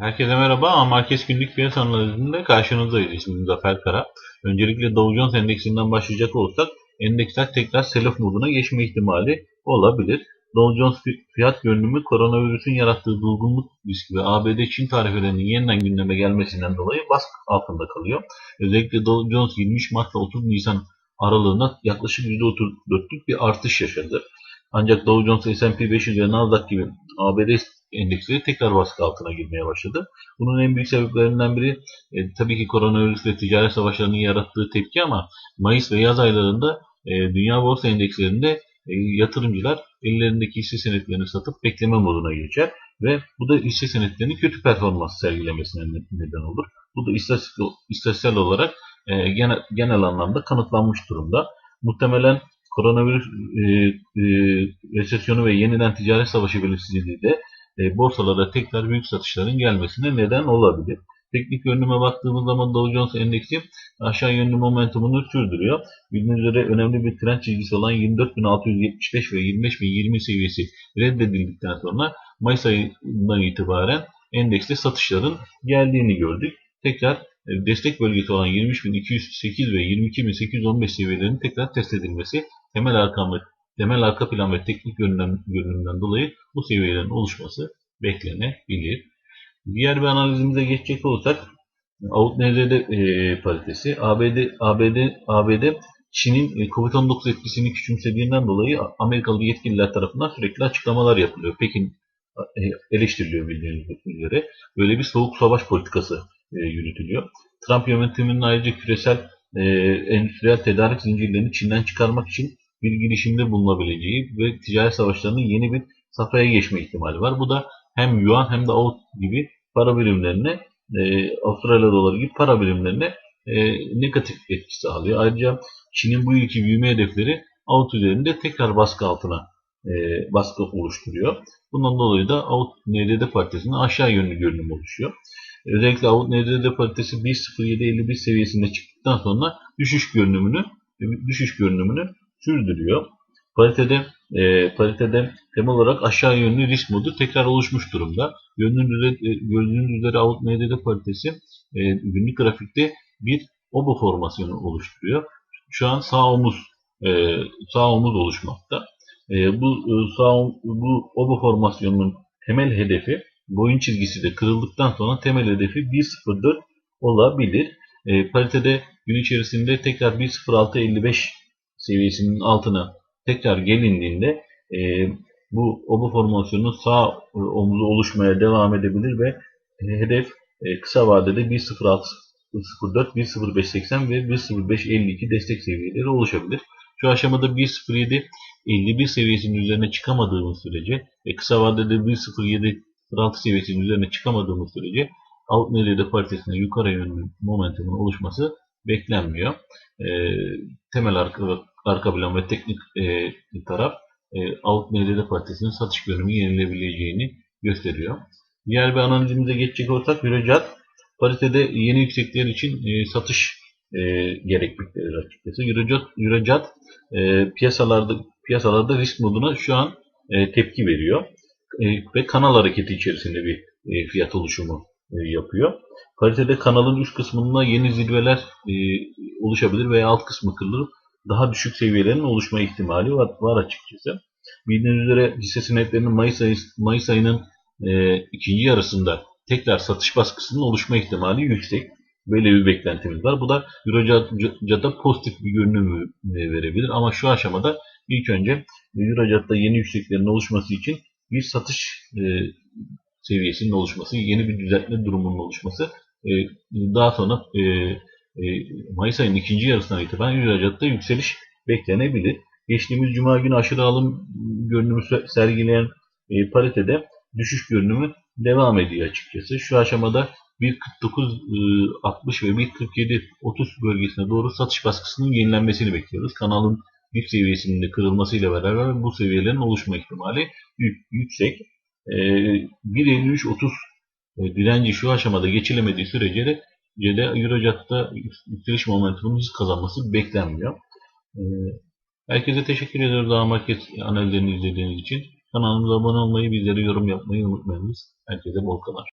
Herkese merhaba. A Merkez Günlük Fiyat Analizi'nde karşınızdayız. İsmim Zafer Kara. Öncelikle Dow Jones Endeksinden başlayacak olursak endeksler tekrar sell-off moduna geçme ihtimali olabilir. Dow Jones fi- fiyat görünümü koronavirüsün yarattığı durgunluk riski ve ABD-Çin tarifelerinin yeniden gündeme gelmesinden dolayı baskı altında kalıyor. Özellikle Dow Jones 23 Mart ile 30 Nisan aralığında yaklaşık %34'lük bir artış yaşadı. Ancak Dow Jones, S&P 500 ve Nasdaq gibi ABD endeksleri tekrar baskı altına girmeye başladı. Bunun en büyük sebeplerinden biri e, tabii ki koronavirüs ve ticaret savaşlarının yarattığı tepki ama Mayıs ve yaz aylarında e, dünya borsa endekslerinde e, yatırımcılar ellerindeki hisse senetlerini satıp bekleme moduna geçer ve bu da hisse senetlerinin kötü performans sergilemesine ne- neden olur. Bu da istatistik, olarak e, genel, genel anlamda kanıtlanmış durumda. Muhtemelen koronavirüs e, e, resesyonu ve yeniden ticaret savaşı belirsizliği de e, borsalara tekrar büyük satışların gelmesine neden olabilir. Teknik görünüme baktığımız zaman Dow Jones Endeksi aşağı yönlü momentumunu sürdürüyor. Bildiğiniz üzere önemli bir trend çizgisi olan 24.675 ve 25.020 seviyesi reddedildikten sonra Mayıs ayından itibaren endekste satışların geldiğini gördük. Tekrar e, destek bölgesi olan 23.208 ve 22.815 seviyelerinin tekrar test edilmesi temel arka, temel arka plan ve teknik görünümden, dolayı bu seviyelerin oluşması beklenebilir. Diğer bir analizimize geçecek olursak NZD e, paritesi ABD ABD ABD Çin'in e, Covid-19 etkisini küçümsediğinden dolayı Amerikalı yetkililer tarafından sürekli açıklamalar yapılıyor. Pekin e, eleştiriliyor bildiğiniz üzere. Böyle bir soğuk savaş politikası e, yürütülüyor. Trump yönetiminin ayrıca küresel endüstriyel tedarik zincirlerini Çin'den çıkarmak için bir girişimde bulunabileceği ve ticaret savaşlarının yeni bir safhaya geçme ihtimali var. Bu da hem yuan hem de avut gibi para birimlerine, e, Avustralya doları gibi para birimlerine e, negatif etki sağlıyor. Ayrıca Çin'in bu yılki büyüme hedefleri avut üzerinde tekrar baskı altına e, baskı oluşturuyor. Bundan dolayı da Avut NDD paritesinde aşağı yönlü görünüm oluşuyor. Özellikle Avut NDD paritesi 1.0751 seviyesinde çıktıktan sonra düşüş görünümünü düşüş görünümünü sürdürüyor. Paritede e, paritede temel olarak aşağı yönlü risk modu tekrar oluşmuş durumda. Gördüğünüz üzere, gördüğünüz üzere NDD paritesi e, günlük grafikte bir obo formasyonu oluşturuyor. Şu an sağ omuz e, sağ omuz oluşmakta. E, bu e, sağ bu obo formasyonunun temel hedefi boyun çizgisi de kırıldıktan sonra temel hedefi 1.04 olabilir. E, paritede gün içerisinde tekrar 1.0655 seviyesinin altına tekrar gelindiğinde e, bu obo formasyonunun sağ e, omuzu oluşmaya devam edebilir ve e, hedef e, kısa vadede 1.0604, 1.0580 ve 1.0552 destek seviyeleri oluşabilir. Şu aşamada 1.07 51 seviyesinin üzerine çıkamadığımız sürece ve kısa vadede 1.07 06 seviyesinin üzerine çıkamadığımız sürece alt nerede paritesine yukarı yönlü momentumun oluşması beklenmiyor. E, temel arka, arka plan ve teknik e, taraf e, alt nerede paritesinin satış görünümü yenilebileceğini gösteriyor. Diğer bir analizimize geçecek olursak Eurocat paritede yeni yükseklikler için e, satış e, gerekmektedir açıkçası. Eurocat, Eurocat e, piyasalarda piyasalarda risk moduna şu an e, tepki veriyor e, ve kanal hareketi içerisinde bir e, fiyat oluşumu e, yapıyor. Paritede kanalın üst kısmında yeni zirveler e, oluşabilir veya alt kısmı kırılır. Daha düşük seviyelerin oluşma ihtimali var, var açıkçası. Bildiğiniz üzere hisse senetlerinin Mayıs, ayı, Mayıs ayının e, ikinci yarısında tekrar satış baskısının oluşma ihtimali yüksek. Böyle bir beklentimiz var. Bu da Eurocat'a pozitif bir görünüm e, verebilir. Ama şu aşamada ilk önce Eurocat'ta yeni yükseklerin oluşması için bir satış e, seviyesinin oluşması, yeni bir düzeltme durumunun oluşması e, daha sonra e, Mayıs ayının ikinci yarısından itibaren ihracatta yükseliş beklenebilir. Geçtiğimiz Cuma günü aşırı alım görünümü se- sergileyen e, paritede düşüş görünümü devam ediyor açıkçası. Şu aşamada 1.49 e, 60 ve 1.47 30 bölgesine doğru satış baskısının yenilenmesini bekliyoruz. Kanalın dip seviyesinin de kırılmasıyla beraber bu seviyelerin oluşma ihtimali yük- yüksek. E, 1.53-30 e, direnci şu aşamada geçilemediği sürece de de Eurocat'ta yükseliş momentumunun hız kazanması beklenmiyor. E, herkese teşekkür ediyoruz daha market analizlerini izlediğiniz için. Kanalımıza abone olmayı, bizlere yorum yapmayı unutmayınız. Herkese bol kazanç.